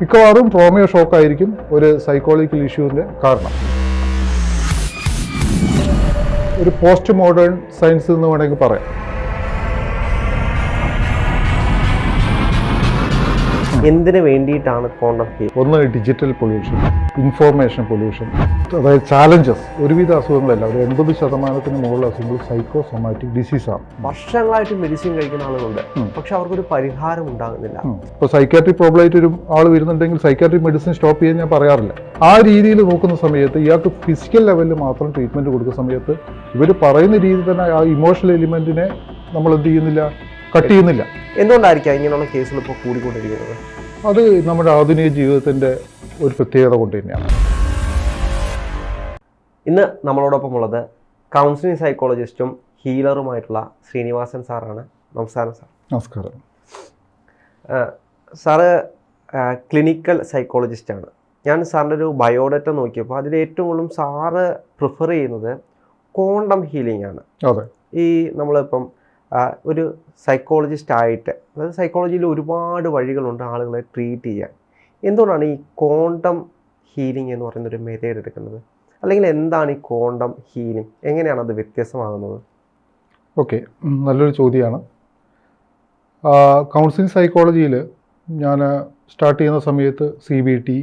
മിക്കവാറും ട്രോമയോ ഷോക്ക് ആയിരിക്കും ഒരു സൈക്കോളജിക്കൽ ഇഷ്യൂവിന്റെ കാരണം. ഒരു പോസ്റ്റ് മോഡേൺ സയൻസ് എന്ന് വേണമെങ്കിൽ പറയാം. എന്തിനു വേണ്ടിയിട്ടാണ് ഹീലിംഗ് ഒന്ന് ഡിജിറ്റൽ പൊല്യൂഷൻ ഇൻഫോർമേഷൻ പൊല്യൂഷൻ അതായത് ചാലഞ്ചസ് ഒരുവിധ അസുഖങ്ങളല്ല. ഒരു എൺപത് ശതമാനത്തിന് മുകളിൽ അസുഖങ്ങൾ സൈക്കോസൊമാറ്റിക് ഡിസീസാണ് വർഷങ്ങളായിട്ട് മെഡിസിൻ കഴിക്കുന്ന ആളുകളുണ്ട്. പക്ഷെ അവർക്കൊരു പരിഹാരം ഉണ്ടാകുന്നില്ല. ഇപ്പോൾ സൈക്കാട്രിക് പ്രോബ്ലം ആയിട്ട് ഒരു ആൾ വരുന്നുണ്ടെങ്കിൽ സൈക്കാട്രിക് മെഡിസിൻ സ്റ്റോപ്പ് ചെയ്യാൻ ഞാൻ പറയാറില്ല. ആ രീതിയിൽ നോക്കുന്ന സമയത്ത് ഇയാൾക്ക് ഫിസിക്കൽ ലെവലിൽ മാത്രം ട്രീറ്റ്മെന്റ് കൊടുക്കുന്ന സമയത്ത് ഇവർ പറയുന്ന രീതിയിൽ തന്നെ ആ ഇമോഷണൽ എലിമെന്റിനെ നമ്മൾ എന്ത് ചെയ്യുന്നില്ല? കട്ട് ചെയ്യുന്നില്ല. എന്തുകൊണ്ടായിരിക്കാം ഇങ്ങനെയുള്ള കേസുകൾ ഇപ്പോൾ കൂടിക്കൊണ്ടിരിക്കുന്നത്? അത് നമ്മുടെ ആധുനിക ജീവിതത്തിന്റെ ഒരു പ്രത്യേകത കൊണ്ട് തന്നെയാണ്. ഇന്ന് നമ്മളോടൊപ്പം ഉള്ളത് കൗൺസിലിംഗ് സൈക്കോളജിസ്റ്റും ഹീലറുമായിട്ടുള്ള ശ്രീനിവാസൻ സാറാണ്. നമസ്കാരം സാർ. നമസ്കാരം. സാറ് ക്ലിനിക്കൽ സൈക്കോളജിസ്റ്റാണ് ഞാൻ സാറിന്റെ ഒരു ബയോഡാറ്റ നോക്കിയപ്പോൾ അതിൽ ഏറ്റവും കൂടുതലും സാറ് പ്രിഫർ ചെയ്യുന്നത് ക്വാണ്ടം ഹീലിംഗ് ആണ്. ഈ നമ്മളിപ്പം ഒരു സൈക്കോളജിസ്റ്റ് ആയിട്ട് അതായത് സൈക്കോളജിയിൽ ഒരുപാട് വഴികളുണ്ട് ആളുകളെ ട്രീറ്റ് ചെയ്യാൻ. എന്തുകൊണ്ടാണ് ഈ ക്വാണ്ടം ഹീലിംഗ് എന്ന് പറയുന്ന ഒരു മെത്തേഡ് എടുക്കുന്നത്? അല്ലെങ്കിൽ എന്താണ് ഈ ക്വാണ്ടം ഹീലിംഗ് എങ്ങനെയാണ് അത് വ്യത്യസ്തമാകുന്നത്? ഓക്കെ നല്ലൊരു ചോദ്യമാണ് കൗൺസിലിംഗ് സൈക്കോളജിയിൽ ഞാൻ സ്റ്റാർട്ട് ചെയ്യുന്ന സമയത്ത് C B T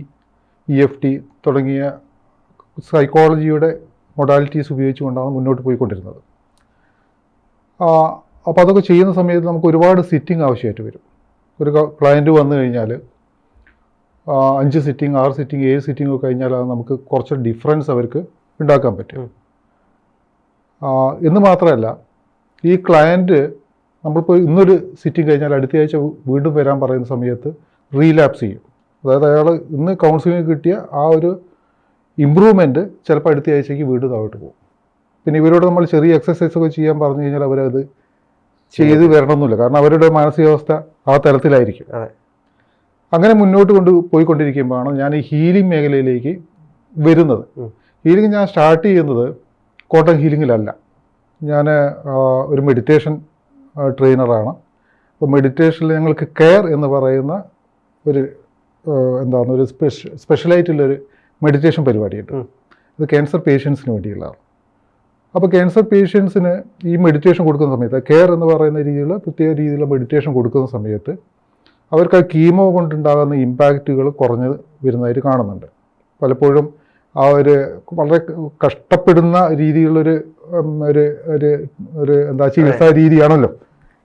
E F T തുടങ്ങിയ സൈക്കോളജിയുടെ മൊഡാലിറ്റീസ് ഉപയോഗിച്ചുകൊണ്ടാണ് മുന്നോട്ട് പോയിക്കൊണ്ടിരുന്നത്. അപ്പോൾ അതൊക്കെ ചെയ്യുന്ന സമയത്ത് നമുക്ക് ഒരുപാട് സിറ്റിംഗ് ആവശ്യമായിട്ട് വരും. ഒരു ക്ലയന്റ് വന്നു കഴിഞ്ഞാൽ അഞ്ച് സിറ്റിംഗ് ആറ് സിറ്റിംഗ് ഏഴ് സിറ്റിംഗ് ഒക്കെ കഴിഞ്ഞാൽ അത് നമുക്ക് കുറച്ച് ഡിഫറൻസ് അവർക്ക് ഉണ്ടാക്കാൻ പറ്റും. എന്ന് മാത്രമല്ല ഈ ക്ലയന്റ് നമ്മളിപ്പോൾ ഇന്നൊരു സിറ്റിംഗ് കഴിഞ്ഞാൽ അടുത്ത ആഴ്ച വീണ്ടും വരാൻ പറയുന്ന സമയത്ത് റീലാപ്സ് ചെയ്യും. അതായത് അയാൾ ഇന്ന് കൗൺസിലിംഗ് കിട്ടിയ ആ ഒരു ഇമ്പ്രൂവ്മെന്റ് ചിലപ്പോൾ അടുത്ത ആഴ്ചയ്ക്ക് വീണ്ടും താഴോട്ട് പോകും. പിന്നെ ഇവരോട് നമ്മൾ ചെറിയ എക്സസൈസ് ഒക്കെ ചെയ്യാൻ പറഞ്ഞു കഴിഞ്ഞാൽ അവരത് ചെയ്ത് വരണമെന്നില്ല. കാരണം അവരുടെ മാനസികാവസ്ഥ ആ തരത്തിലായിരിക്കും. അങ്ങനെ മുന്നോട്ട് കൊണ്ട് പോയിക്കൊണ്ടിരിക്കുമ്പോഴാണ് ഞാൻ ഈ ഹീലിംഗ് മേഖലയിലേക്ക് വരുന്നത്. ഹീലിംഗ് ഞാൻ സ്റ്റാർട്ട് ചെയ്യുന്നത് കോട്ടൺ ഹീലിങ്ങിലല്ല ഞാൻ ഒരു മെഡിറ്റേഷൻ ട്രെയിനറാണ്. അപ്പോൾ മെഡിറ്റേഷനിൽ ഞങ്ങൾക്ക് കെയർ എന്ന് പറയുന്ന ഒരു എന്താണ് ഒരു സ്പെഷ്യ സ്പെഷ്യലായിട്ടുള്ളൊരു മെഡിറ്റേഷൻ പരിപാടിയുണ്ട്. അത് ഇത് ക്യാൻസർ പേഷ്യൻസിന് വേണ്ടിയുള്ളതാണ്. അപ്പോൾ ക്യാൻസർ പേഷ്യൻസിന് ഈ മെഡിറ്റേഷൻ കൊടുക്കുന്ന സമയത്ത് കെയർ എന്ന് പറയുന്ന രീതിയിലുള്ള പ്രത്യേക രീതിയിലുള്ള മെഡിറ്റേഷൻ കൊടുക്കുന്ന സമയത്ത് അവർക്ക് ആ കീമോ കൊണ്ടുണ്ടാകുന്ന ഇമ്പാക്റ്റുകൾ കുറഞ്ഞ് വരുന്നതായിട്ട് കാണുന്നുണ്ട്. പലപ്പോഴും ആ ഒരു വളരെ കഷ്ടപ്പെടുന്ന രീതിയിലുള്ളൊരു ഒരു ഒരു ഒരു എന്താ ചികിത്സാ രീതിയാണല്ലോ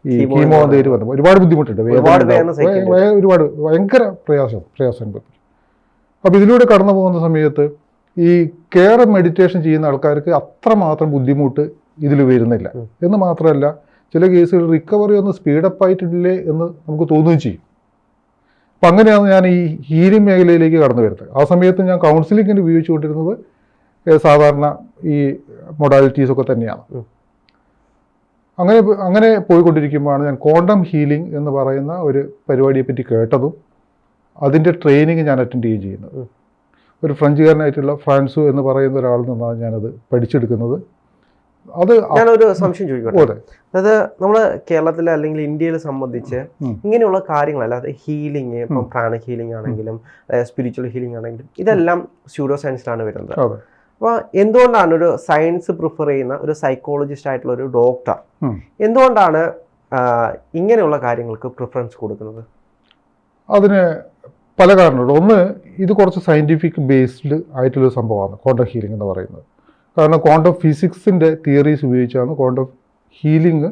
ഈ കീമോ എന്ന് എന്തേലും വന്നപ്പോൾ ഒരുപാട് ബുദ്ധിമുട്ടുണ്ട്. ഒരുപാട് ഭയങ്കര പ്രയാസം പ്രയാസം അപ്പോൾ ഇതിലൂടെ കടന്നു പോകുന്ന സമയത്ത് ഈ കെയർ മെഡിറ്റേഷൻ ചെയ്യുന്ന ആൾക്കാർക്ക് അത്രമാത്രം ബുദ്ധിമുട്ട് ഇതിൽ വരുന്നില്ല. എന്ന് മാത്രമല്ല ചില കേസുകൾ റിക്കവറി ഒന്ന് സ്പീഡപ്പ് ആയിട്ടില്ലേ എന്ന് നമുക്ക് തോന്നുകയും ചെയ്യും. അപ്പം അങ്ങനെയാണ് ഞാൻ ഈ ഹീലിംഗ് മേഖലയിലേക്ക് കടന്നു വരുന്നത്. ആ സമയത്ത് ഞാൻ കൗൺസിലിങ്ങിന് ഉപയോഗിച്ചുകൊണ്ടിരുന്നത് കൊണ്ടിരുന്നത് സാധാരണ ഈ മൊഡാലിറ്റീസ് ഒക്കെ തന്നെയാണ്. അങ്ങനെ അങ്ങനെ പോയിക്കൊണ്ടിരിക്കുമ്പോഴാണ് ഞാൻ ക്വാണ്ടം ഹീലിംഗ് എന്ന് പറയുന്ന ഒരു പരിപാടിയെപ്പറ്റി കേട്ടതും അതിന്റെ ട്രെയിനിങ് ഞാൻ അറ്റൻഡ് ചെയ്യുകയും ചെയ്യുന്നത്. ഒരു ഫ്രഞ്ചുകാരനായിട്ടുള്ള ഫ്രാൻസു എന്ന് പറയുന്ന ഒരാളിൽ നിന്നാണ് ഞാനത് പഠിച്ചെടുക്കുന്നത്. അത് ഞാനൊരു സംശയം ചോദിക്കട്ടെ? അതായത് നമ്മൾ കേരളത്തിലെ അല്ലെങ്കിൽ ഇന്ത്യയിൽ സംബന്ധിച്ച് ഇങ്ങനെയുള്ള കാര്യങ്ങൾ അല്ലാതെ ഹീലിംഗ് ഇപ്പം പ്രാണിക് ഹീലിംഗ് ആണെങ്കിലും സ്പിരിച്വൽ ഹീലിംഗ് ആണെങ്കിലും ഇതെല്ലാം സ്യൂഡോ സയൻസിലാണ് വരുന്നത് അപ്പൊ അപ്പോൾ എന്തുകൊണ്ടാണ് ഒരു സയൻസ് പ്രിഫർ ചെയ്യുന്ന ഒരു സൈക്കോളജിസ്റ്റ് ആയിട്ടുള്ള ഒരു ഡോക്ടർ എന്തുകൊണ്ടാണ് ഇങ്ങനെയുള്ള കാര്യങ്ങൾക്ക് പ്രിഫറൻസ് കൊടുക്കുന്നത്? അതിന് പല കാരണങ്ങളുണ്ട്. ഒന്ന് ഇത് കുറച്ച് സയന്റിഫിക് ബേസ്ഡ് ആയിട്ടുള്ളൊരു സംഭവമാണ് ക്വാണ്ടം ഹീലിംഗ് എന്ന് പറയുന്നത്. കാരണം ക്വാണ്ടം ഫിസിക്സിന്റെ തിയറീസ് ഉപയോഗിച്ചാണ് ക്വാണ്ടം ഹീലിംഗ്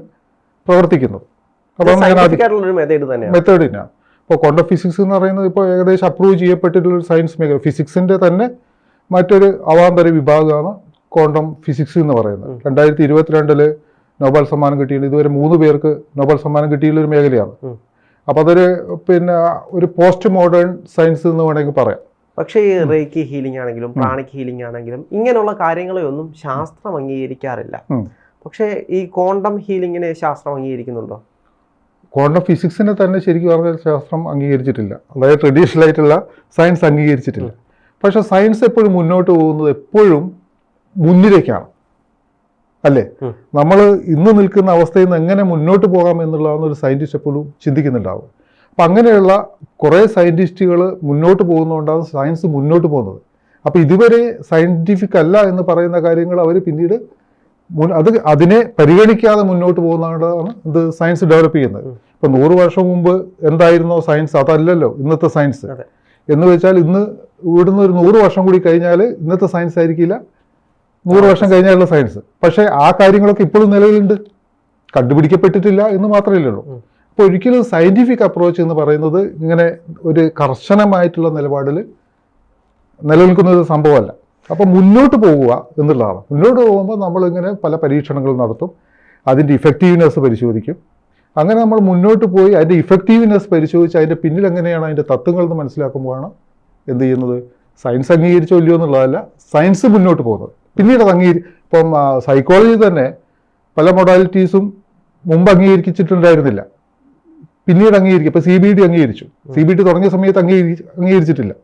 പ്രവർത്തിക്കുന്നത്. അപ്പോൾ മെത്തേഡിനാണ് ഇപ്പോൾ ക്വാണ്ടം ഫിസിക്സ് എന്ന് പറയുന്നത് ഇപ്പോൾ ഏകദേശം അപ്രൂവ് ചെയ്യപ്പെട്ടിട്ടുള്ള ഒരു സയൻസ് മേഖല. ഫിസിക്സിന്റെ തന്നെ മറ്റൊരു അവാന്തര വിഭാഗമാണ് ക്വാണ്ടം ഫിസിക്സ് എന്ന് പറയുന്നത്. രണ്ടായിരത്തി ഇരുപത്തിരണ്ടിൽ നോബൽ സമ്മാനം കിട്ടിയിട്ടുണ്ട്. ഇതുവരെ മൂന്ന് പേർക്ക് നോബൽ സമ്മാനം കിട്ടിയിട്ടുള്ള ഒരു മേഖലയാണ്. അപ്പോൾ അതൊരു പിന്നെ ഒരു പോസ്റ്റ് മോഡേൺ സയൻസ് എന്ന് വേണമെങ്കിൽ പറയാം. പക്ഷേ ഈ റേക്കി ഹീലിംഗ് ആണെങ്കിലും പ്രാണിക് ഹീലിംഗ് ആണെങ്കിലും ഇങ്ങനെയുള്ള കാര്യങ്ങളെ ഒന്നും ശാസ്ത്രം അംഗീകരിക്കാറില്ല. പക്ഷേ ഈ ക്വാണ്ടം ഹീലിംഗിനെ ശാസ്ത്രം അംഗീകരിക്കുന്നുണ്ടോ? ക്വാണ്ടം ഫിസിക്സിനെ തന്നെ ശരിക്കും പറഞ്ഞാൽ ശാസ്ത്രം അംഗീകരിച്ചിട്ടില്ല. അതായത് ട്രഡീഷണൽ ആയിട്ടുള്ള സയൻസ് അംഗീകരിച്ചിട്ടില്ല. പക്ഷേ സയൻസ് എപ്പോഴും മുന്നോട്ട് പോകുന്നത് എപ്പോഴും മുന്നിലേക്കാണ് അല്ലേ? നമ്മൾ ഇന്ന് നിൽക്കുന്ന അവസ്ഥയിൽ നിന്ന് എങ്ങനെ മുന്നോട്ട് പോകാം എന്നുള്ളതാണ് ഒരു സയന്റിസ്റ്റ് എപ്പോഴും ചിന്തിക്കുന്നുണ്ടാവും അപ്പം അങ്ങനെയുള്ള കുറേ സയന്റിസ്റ്റുകൾ മുന്നോട്ട് പോകുന്നതുകൊണ്ടാണ് സയൻസ് മുന്നോട്ട് പോകുന്നത്. അപ്പോൾ ഇതുവരെ സയന്റിഫിക് അല്ല എന്ന് പറയുന്ന കാര്യങ്ങൾ അവർ പിന്നീട് അത് അതിനെ പരിഗണിക്കാതെ മുന്നോട്ട് പോകുന്നതുകൊണ്ടാണ് ഇത് സയൻസ് ഡെവലപ്പ് ചെയ്യുന്നത്. ഇപ്പം നൂറ് വർഷം മുമ്പ് എന്തായിരുന്നോ സയൻസ് അതല്ലല്ലോ ഇന്നത്തെ സയൻസ് എന്ന് വെച്ചാൽ ഇന്ന് ഇവിടുന്ന് ഒരു നൂറ് വർഷം കൂടി കഴിഞ്ഞാൽ ഇന്നത്തെ സയൻസ് ആയിരിക്കില്ല നൂറ് വർഷം കഴിഞ്ഞാലുള്ള സയൻസ് പക്ഷേ ആ കാര്യങ്ങളൊക്കെ ഇപ്പോഴും നിലവിലുണ്ട്. കണ്ടുപിടിക്കപ്പെട്ടിട്ടില്ല എന്ന് മാത്രമേ ഉള്ളൂ. അപ്പോൾ ഒരിക്കലും സയന്റിഫിക് അപ്രോച്ച് എന്ന് പറയുന്നത് ഇങ്ങനെ ഒരു കർശനമായിട്ടുള്ള നിലപാടിൽ നിലനിൽക്കുന്ന ഒരു സംഭവമല്ല. അപ്പോൾ മുന്നോട്ട് പോവുക എന്നുള്ളതാണ്. മുന്നോട്ട് പോകുമ്പോൾ നമ്മളിങ്ങനെ പല പരീക്ഷണങ്ങൾ നടത്തും. അതിന്റെ ഇഫക്റ്റീവ്നെസ് പരിശോധിക്കും. അങ്ങനെ നമ്മൾ മുന്നോട്ട് പോയി അതിന്റെ ഇഫക്റ്റീവ്നെസ് പരിശോധിച്ച് അതിന്റെ പിന്നിൽ എങ്ങനെയാണ് അതിന്റെ തത്വങ്ങൾ എന്ന് മനസ്സിലാക്കുമ്പോഴാണ് എന്ത് ചെയ്യുന്നത്? സയൻസ് അംഗീകരിച്ചോ ഇല്ലയോ എന്നുള്ളതല്ല സയൻസ് മുന്നോട്ട് പോകുന്നത്. പിന്നീട് അത് അംഗീകരി ഇപ്പം സൈക്കോളജി തന്നെ പല മൊഡാലിറ്റീസും മുമ്പ് അംഗീകരിച്ചിട്ടുണ്ടായിരുന്നില്ല. പിന്നീട് അംഗീകരിക്കും. ഇപ്പം സി ബി ഡി അംഗീകരിച്ചു. സി ബി ഡി തുടങ്ങിയ സമയത്ത് അംഗീകരി അംഗീകരിച്ചിട്ടില്ല.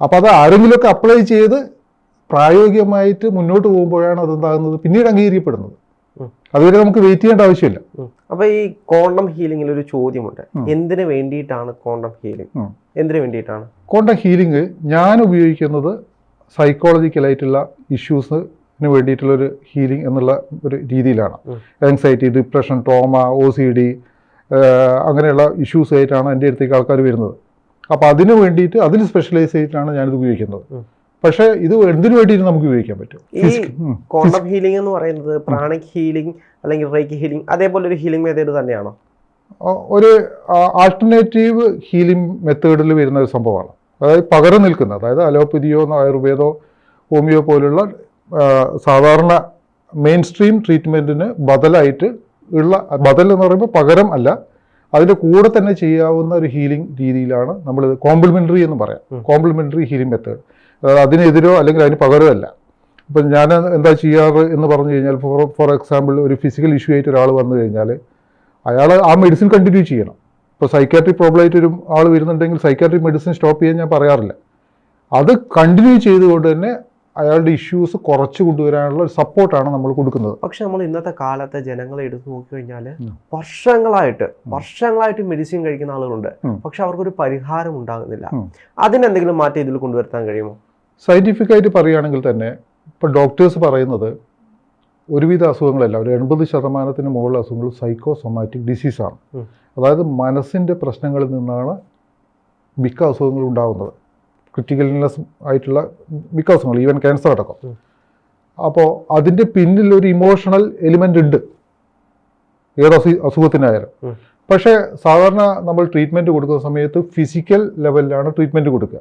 അപ്പോൾ അത് ആരെങ്കിലുമൊക്കെ അപ്ലൈ ചെയ്ത് പ്രായോഗികമായിട്ട് മുന്നോട്ട് പോകുമ്പോഴാണ് അതെന്താകുന്നത്? പിന്നീട് അംഗീകരിക്കപ്പെടുന്നത്. അതുവരെ നമുക്ക് വെയിറ്റ് ചെയ്യേണ്ട ആവശ്യമില്ല. അപ്പൊ ഈ കോണ്ടം ഹീലിംഗിൽ ഒരു ചോദ്യമുണ്ട്. എന്തിനു വേണ്ടിയിട്ടാണ് കോണ്ടം ഹീലിംഗ്. എന്തിനു വേണ്ടിയിട്ടാണ്? കോണ്ടം ഹീലിംഗ് ഞാൻ ഉപയോഗിക്കുന്നത് സൈക്കോളജിക്കലായിട്ടുള്ള ഇഷ്യൂസിന് വേണ്ടിയിട്ടുള്ളൊരു ഹീലിംഗ് എന്നുള്ള ഒരു രീതിയിലാണ്. Anxiety anxiety depression trauma O C D അങ്ങനെയുള്ള ഇഷ്യൂസ് ആയിട്ടാണ് എന്റെ അടുത്തേക്ക് ആൾക്കാർ വരുന്നത്. അപ്പോൾ അതിന് വേണ്ടിയിട്ട് അതിൽ സ്പെഷ്യലൈസ് ചെയ്തിട്ടാണ് ഞാനിത് ഉപയോഗിക്കുന്നത്. പക്ഷേ ഇത് എന്തിനു വേണ്ടിയിട്ട് നമുക്ക് ഉപയോഗിക്കാൻ പറ്റും? ഈ ഹീലിംഗ് എന്ന് പറയുന്നത് പ്രാണിക് ഹീലിംഗ് അല്ലെങ്കിൽ റേക്ക് ഹീലിംഗ് അതേപോലെ ഒരു ഹീലിംഗ് മെത്തേഡ് തന്നെയാണോ? ഒരു ആൾട്ടർനേറ്റീവ് ഹീലിംഗ് മെത്തേഡിൽ വരുന്ന ഒരു സംഭവമാണ്. അതായത് പകരം നിൽക്കുന്ന അതായത് അലോപ്പതിയോ ആയുർവേദോ ഹോമിയോ പോലുള്ള സാധാരണ മെയിൻ സ്ട്രീം ട്രീറ്റ്മെന്റിന് ബദലായിട്ട് ഉള്ള ബദൽ എന്ന് പറയുമ്പോൾ പകരം അല്ല അതിന്റെ കൂടെ തന്നെ ചെയ്യാവുന്ന ഒരു ഹീലിംഗ് രീതിയിലാണ് നമ്മൾ കോംപ്ലിമെന്ററി എന്ന് പറയാം. കോംപ്ലിമെന്ററി ഹീലിംഗ് മെത്തേഡ് അതായത് അതിനെതിരോ അല്ലെങ്കിൽ അതിന് പകരമല്ല ഇപ്പം ഞാൻ എന്താ ചെയ്യാറ് എന്ന് പറഞ്ഞു കഴിഞ്ഞാൽ ഫോർ ഫോർ എക്സാമ്പിൾ ഒരു ഫിസിക്കൽ ഇഷ്യൂ ആയിട്ട് ഒരാൾ വന്നു കഴിഞ്ഞാൽ അയാൾ ആ മെഡിസിൻ കണ്ടിന്യൂ ചെയ്യണം. ഇപ്പോൾ സൈക്കാട്രിക് പ്രോബ്ലം ആയിട്ട് ഒരു ആൾ വരുന്നുണ്ടെങ്കിൽ സൈക്കാട്രിക് മെഡിസിൻ സ്റ്റോപ്പ് ചെയ്യാൻ ഞാൻ പറയാറില്ല. അത് കണ്ടിന്യൂ ചെയ്തുകൊണ്ട് തന്നെ അയാളുടെ ഇഷ്യൂസ് കുറച്ച് കൊണ്ടുവരാനുള്ള ഒരു സപ്പോർട്ടാണ് നമ്മൾ കൊടുക്കുന്നത്. പക്ഷെ നമ്മൾ ഇന്നത്തെ കാലത്തെ ജനങ്ങളെ എടുത്തു നോക്കിക്കഴിഞ്ഞാൽ കഴിഞ്ഞാൽ വർഷങ്ങളായിട്ട് വർഷങ്ങളായിട്ട് മെഡിസിൻ കഴിക്കുന്ന ആളുകളുണ്ട്. പക്ഷെ അവർക്കൊരു പരിഹാരം ഉണ്ടാകുന്നില്ല. അതിനെന്തെങ്കിലും മാറ്റം ഇതിൽ കൊണ്ടുവരുത്താൻ കഴിയുമോ? സയന്റിഫിക്കായിട്ട് പറയുകയാണെങ്കിൽ തന്നെ ഇപ്പോൾ ഡോക്ടേഴ്സ് പറയുന്നത് ഒരുവിധ അസുഖങ്ങളല്ല. ഒരു എൺപത് ശതമാനത്തിന് മുകളിൽ അസുഖങ്ങൾ സൈക്കോസൊമാറ്റിക് ഡിസീസാണ്. അതായത് മനസ്സിന്റെ പ്രശ്നങ്ങളിൽ നിന്നാണ് മിക്ക അസുഖങ്ങളും ഉണ്ടാകുന്നത്. ക്രിറ്റിക്കൽ ഇൽനെസ് ആയിട്ടുള്ള മിക്ക അസുഖങ്ങൾ ഈവൻ ക്യാൻസർ അടക്കം. അപ്പോൾ അതിന്റെ പിന്നിൽ ഒരു ഇമോഷണൽ എലിമെന്റ് ഉണ്ട്. ഏത് അസു അസുഖത്തിനായാലും. പക്ഷേ സാധാരണ നമ്മൾ ട്രീറ്റ്മെന്റ് കൊടുക്കുന്ന സമയത്ത് ഫിസിക്കൽ ലെവലിലാണ് ട്രീറ്റ്മെന്റ് കൊടുക്കുക.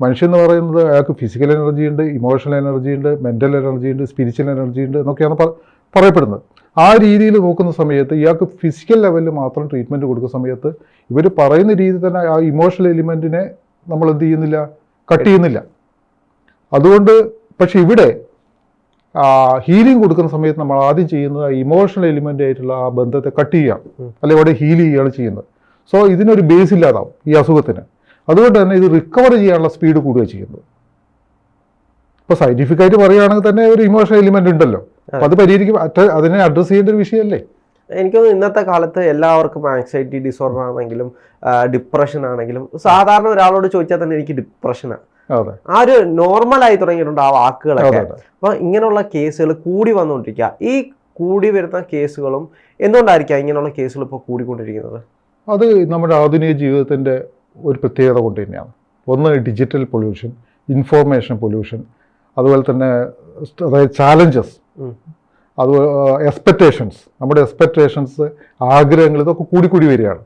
മനുഷ്യൻ എന്ന് പറയുന്നത് അയാൾക്ക് ഫിസിക്കൽ എനർജി ഉണ്ട് ഇമോഷണൽ എനർജി ഉണ്ട് മെന്റൽ എനർജി ഉണ്ട് സ്പിരിച്വൽ എനർജി ഉണ്ട് എന്നൊക്കെയാണ് പറയപ്പെടുന്നത്. ആ രീതിയിൽ നോക്കുന്ന സമയത്ത് ഇയാൾക്ക് ഫിസിക്കൽ ലെവലിൽ മാത്രം ട്രീറ്റ്മെന്റ് കൊടുക്കുന്ന സമയത്ത് ഇവർ പറയുന്ന രീതിയിൽ തന്നെ ആ ഇമോഷണൽ എലിമെന്റിനെ നമ്മൾ എന്ത് ചെയ്യുന്നില്ല? കട്ട് ചെയ്യുന്നില്ല. അതുകൊണ്ട് പക്ഷെ ഇവിടെ ഹീലിംഗ് കൊടുക്കുന്ന സമയത്ത് നമ്മൾ ആദ്യം ചെയ്യുന്നത് ആ ഇമോഷണൽ എലിമെന്റ് ആയിട്ടുള്ള ആ ബന്ധത്തെ കട്ട് ചെയ്യുകയാണ് ഉം. അല്ലെങ്കിൽ അവിടെ ഹീൽ ചെയ്യുകയാണ് ചെയ്യുന്നത്. സോ ഇതിനൊരു ബേസ് ഇല്ലാതാവും ഈ അസുഖത്തിന്. അതുകൊണ്ട് തന്നെ ഇത് റിക്കവർ ചെയ്യാനുള്ള സ്പീഡ് കൂടുകയാണ് ചെയ്യുന്നത് ഇപ്പോൾ സയന്റിഫിക് ആയിട്ട് പറയുകയാണെങ്കിൽ തന്നെ ഒരു ഇമോഷണൽ എലിമെന്റ് ഉണ്ടല്ലോ. അത് പരിഹരിക്കും. അതിനെ അഡ്രസ്സ് ചെയ്യേണ്ട ഒരു വിഷയമല്ലേ? എനിക്ക് ഇന്നത്തെ കാലത്ത് എല്ലാവർക്കും ആങ്സൈറ്റി ഡിസോർഡർ ആണെങ്കിലും ഡിപ്രഷൻ ആണെങ്കിലും സാധാരണ ഒരാളോട് ചോദിച്ചാൽ തന്നെ എനിക്ക് ഡിപ്രഷനാണ് ആ. ഒരു നോർമൽ ആയി തുടങ്ങിയിട്ടുണ്ട് ആ വാക്കുകളൊക്കെ. അപ്പൊ ഇങ്ങനെയുള്ള കേസുകൾ കൂടി വന്നുകൊണ്ടിരിക്കുക. ഈ കൂടി വരുന്ന കേസുകളും എന്തുകൊണ്ടായിരിക്കാം ഇങ്ങനെയുള്ള കേസുകൾ ഇപ്പോൾ കൂടിക്കൊണ്ടിരിക്കുന്നത്? അത് നമ്മുടെ ആധുനിക ജീവിതത്തിന്റെ ഒരു പ്രത്യേകത കൊണ്ട് തന്നെയാണ്. ഒന്ന് ഡിജിറ്റൽ പൊല്യൂഷൻ ഇൻഫോർമേഷൻ പൊല്യൂഷൻ അതുപോലെ തന്നെ അതായത് ചാലഞ്ചസ് അത് എക്സ്പെക്റ്റേഷൻസ് നമ്മുടെ എക്സ്പെക്റ്റേഷൻസ് ആഗ്രഹങ്ങൾ ഇതൊക്കെ കൂടിക്കൂടി വരികയാണ്.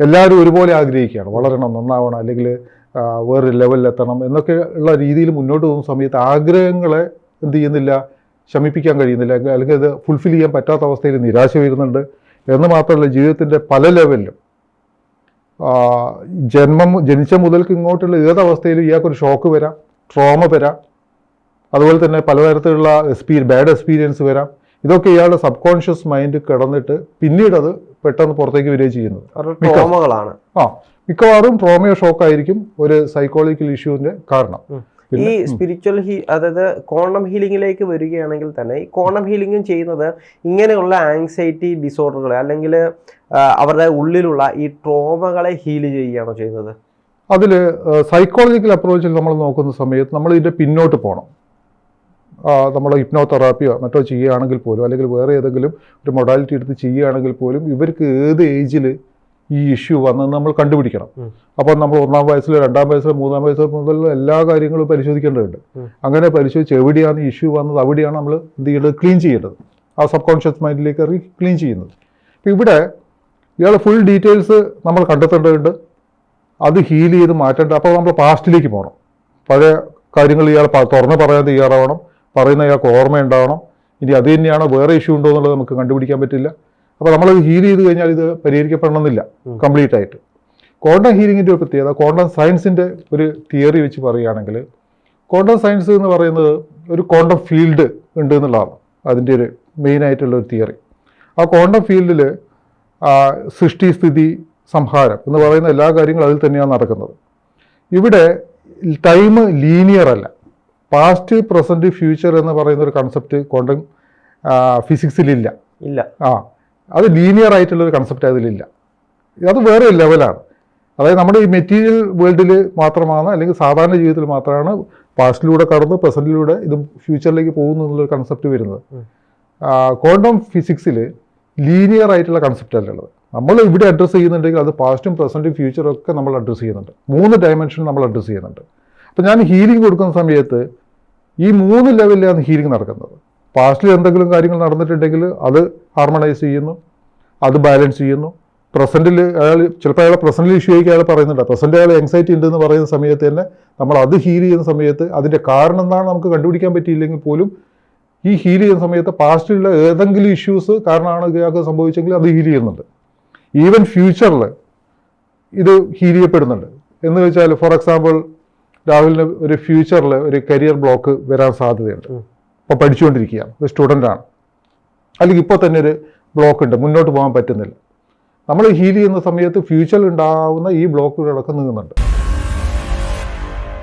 എല്ലാവരും ഒരുപോലെ ആഗ്രഹിക്കുകയാണ്. വളരണം നന്നാവണം അല്ലെങ്കിൽ വേറൊരു ലെവലിലെത്തണം എന്നൊക്കെ ഉള്ള രീതിയിൽ മുന്നോട്ട് പോകുന്ന സമയത്ത് ആഗ്രഹങ്ങളെ എന്ത് ചെയ്യുന്നില്ല ശമിപ്പിക്കാൻ കഴിയുന്നില്ല അല്ലെങ്കിൽ അത് ഫുൾഫിൽ ചെയ്യാൻ പറ്റാത്ത അവസ്ഥയിൽ നിരാശ വരുന്നുണ്ട് എന്ന് മാത്രമല്ല ജീവിതത്തിന്റെ പല ലെവലിലും ജന്മം ജനിച്ച മുതൽക്ക് ഇങ്ങോട്ടുള്ള ഏതവസ്ഥയിലും ഇയാൾക്കൊരു ഷോക്ക് വരാം ട്രോമ വരാം. അതുപോലെ തന്നെ പലതരത്തിലുള്ള എക്സ്പീരി ബാഡ് എക്സ്പീരിയൻസ് വരാം. ഇതൊക്കെ ഇയാളുടെ സബ് കോൺഷ്യസ് മൈൻഡ് കിടന്നിട്ട് പിന്നീട് അത് പെട്ടെന്ന് പുറത്തേക്ക് വരികയും ചെയ്യുന്നത്. ട്രോമകളാണ് ആ മിക്കവാറും ട്രോമയോ ഷോക്കായിരിക്കും ഒരു സൈക്കോളജിക്കൽ ഇഷ്യൂവിന്റെ കാരണം. ഈ സ്പിരിച്വൽ ഹീ അതായത് കോണം ഹീലിംഗിലേക്ക് വരികയാണെങ്കിൽ തന്നെ ഈ കോണം ഹീലിംഗും ചെയ്യുന്നത് ഇങ്ങനെയുള്ള ആങ്സൈറ്റി ഡിസോർഡറുകൾ അല്ലെങ്കിൽ അവരുടെ ഉള്ളിലുള്ള ഈ ട്രോമകളെ ഹീൽ ചെയ്യുകയാണോ ചെയ്യുന്നത്? അതിൽ സൈക്കോളജിക്കൽ അപ്രോച്ചിൽ നമ്മൾ നോക്കുന്ന സമയത്ത് നമ്മൾ ഇതിന്റെ പിന്നോട്ട് പോകണം നമ്മൾ ഹിപ്നോതെറാപ്പിയോ മറ്റോ ചെയ്യുകയാണെങ്കിൽ പോലും അല്ലെങ്കിൽ വേറെ ഏതെങ്കിലും ഒരു മൊഡാലിറ്റി എടുത്ത് ചെയ്യുകയാണെങ്കിൽ പോലും ഇവർക്ക് ഏത് ഏജിൽ ഈ ഇഷ്യൂ വന്നത് നമ്മൾ കണ്ടുപിടിക്കണം. അപ്പോൾ നമ്മൾ ഒന്നാം വയസ്സിൽ രണ്ടാം വയസ്സിൽ മൂന്നാം വയസ്സിൽ മുതൽ എല്ലാ കാര്യങ്ങളും പരിശോധിക്കേണ്ടതുണ്ട്. അങ്ങനെ പരിശോധിച്ച് എവിടെയാണ് ഇഷ്യൂ വന്നത് അവിടെയാണ് നമ്മൾ എന്ത് ചെയ്യേണ്ടത്? ക്ലീൻ ചെയ്യേണ്ടത്. ആ സബ് കോൺഷ്യസ് മൈൻഡിലേക്ക് ഇറങ്ങി ക്ലീൻ ചെയ്യുന്നത്. അപ്പോൾ ഇവിടെ ഇയാൾ ഫുൾ ഡീറ്റെയിൽസ് നമ്മൾ കണ്ടെത്തേണ്ടതുണ്ട്. അത് ഹീൽ ചെയ്ത് മാറ്റേണ്ട. അപ്പോൾ നമ്മൾ പാസ്റ്റിലേക്ക് പോകണം. പഴയ കാര്യങ്ങൾ ഇയാൾ തുറന്ന് പറയാൻ തയ്യാറാവണം. പറയുന്ന ഇയാൾക്ക് ഓർമ്മയുണ്ടാവണം. ഇനി അത് തന്നെയാണോ വേറെ ഇഷ്യൂ ഉണ്ടോ എന്നുള്ളത് നമുക്ക് കണ്ടുപിടിക്കാൻ പറ്റില്ല. അപ്പോൾ നമ്മൾ ഹീൽ ചെയ്ത് കഴിഞ്ഞാൽ ഇത് പരിഹരിക്കപ്പെടണമെന്നില്ല കംപ്ലീറ്റ് ആയിട്ട്. ക്വാണ്ടം ഹീലിങ്ങിന്റെ ഒരു പ്രത്യേകത ക്വാണ്ടം സയൻസിന്റെ ഒരു തിയറി വെച്ച് പറയുകയാണെങ്കിൽ ക്വാണ്ടം സയൻസ് എന്ന് പറയുന്നത് ഒരു ക്വാണ്ടം ഫീൽഡ് ഉണ്ട് എന്നുള്ളതാണ് അതിന്റെ ഒരു മെയിൻ ആയിട്ടുള്ള ഒരു തിയറി ആ ക്വാണ്ടം ഫീൽഡിൽ സൃഷ്ടി സ്ഥിതി സംഹാരം എന്ന് പറയുന്ന എല്ലാ കാര്യങ്ങളും അതിൽ തന്നെയാണ് നടക്കുന്നത്. ഇവിടെ ടൈം ലീനിയർ അല്ല. പാസ്റ്റ് പ്രസന്റ് ഫ്യൂച്ചർ എന്ന് പറയുന്ന ഒരു കൺസെപ്റ്റ് ക്വാണ്ടം ഫിസിക്സിലില്ല ഇല്ല. ആ അത് ലീനിയർ ആയിട്ടുള്ളൊരു കൺസെപ്റ്റ് അതിലില്ല. അത് വേറെ ലെവലാണ് അതായത് നമ്മുടെ ഈ മെറ്റീരിയൽ വേൾഡിൽ മാത്രമാണ് അല്ലെങ്കിൽ സാധാരണ ജീവിതത്തിൽ മാത്രമാണ് പാസ്റ്റിലൂടെ കടന്ന് പ്രസന്റിലൂടെ ഇത് ഫ്യൂച്ചറിലേക്ക് പോകുന്നു എന്നുള്ളൊരു കൺസെപ്റ്റ് വരുന്നത്. ക്വാണ്ടം ഫിസിക്സിൽ ലീനിയർ ആയിട്ടുള്ള കൺസെപ്റ്റ് അല്ല ഉള്ളത്. നമ്മൾ ഇവിടെ അഡ്രസ്സ് ചെയ്യുന്നുണ്ടെങ്കിൽ അത് പാസ്റ്റും പ്രസന്റും ഫ്യൂച്ചറും ഒക്കെ നമ്മൾ അഡ്രസ്സ് ചെയ്യുന്നുണ്ട്. മൂന്ന് ഡയമെൻഷൻ നമ്മൾ അഡ്രസ്സ് ചെയ്യുന്നുണ്ട്. അപ്പോൾ ഞാൻ ഹീലിംഗ് കൊടുക്കുന്ന സമയത്ത് ഈ മൂന്ന് ലെവലിലാണ് ഹീലിംഗ് നടക്കുന്നത്. പാസ്റ്റിൽ എന്തെങ്കിലും കാര്യങ്ങൾ നടന്നിട്ടുണ്ടെങ്കിൽ അത് ഹാർമണൈസ് ചെയ്യുന്നു അത് ബാലൻസ് ചെയ്യുന്നു. പ്രസന്റിൽ അയാൾ ചിലപ്പോൾ അയാൾ പ്രസന്റിൽ ഇഷ്യൂ ആയിരിക്കും അയാൾ പറയുന്നുണ്ട്. പ്രസന്റ് അയാൾ എങ്സൈറ്റി ഉണ്ടെന്ന് പറയുന്ന സമയത്ത് തന്നെ നമ്മൾ അത് ഹീൽ ചെയ്യുന്ന സമയത്ത് അതിന്റെ കാരണം എന്താണ് നമുക്ക് കണ്ടുപിടിക്കാൻ പറ്റിയില്ലെങ്കിൽ പോലും ഈ ഹീൽ ചെയ്യുന്ന സമയത്ത് പാസ്റ്റിലുള്ള ഏതെങ്കിലും ഇഷ്യൂസ് കാരണമാണ് ഇയാൾക്ക് സംഭവിച്ചെങ്കിൽ അത് ഹീൽ ചെയ്യുന്നുണ്ട്. ഈവൻ ഫ്യൂച്ചറിൽ ഇത് ഹീൽ ചെയ്യപ്പെടുന്നുണ്ട്. എന്ന് വെച്ചാൽ ഫോർ എക്സാമ്പിൾ രാഹുലിന് ഒരു ഫ്യൂച്ചറിൽ ഒരു കരിയർ ബ്ലോക്ക് വരാൻ സാധ്യതയുണ്ട്. ഇപ്പോൾ പഠിച്ചുകൊണ്ടിരിക്കുകയാണ്. ഒരു സ്റ്റുഡന്റാണ് അല്ലെങ്കിൽ ഇപ്പോൾ തന്നെ ഒരു ബ്ലോക്ക് ഉണ്ട്. മുന്നോട്ട് പോകാൻ പറ്റുന്നില്ല. നമ്മൾ ഹീൽ ചെയ്യുന്ന സമയത്ത് ഫ്യൂച്ചറിൽ ഉണ്ടാകുന്ന ഈ ബ്ലോക്കുകളൊക്കെ നീങ്ങുന്നുണ്ട്.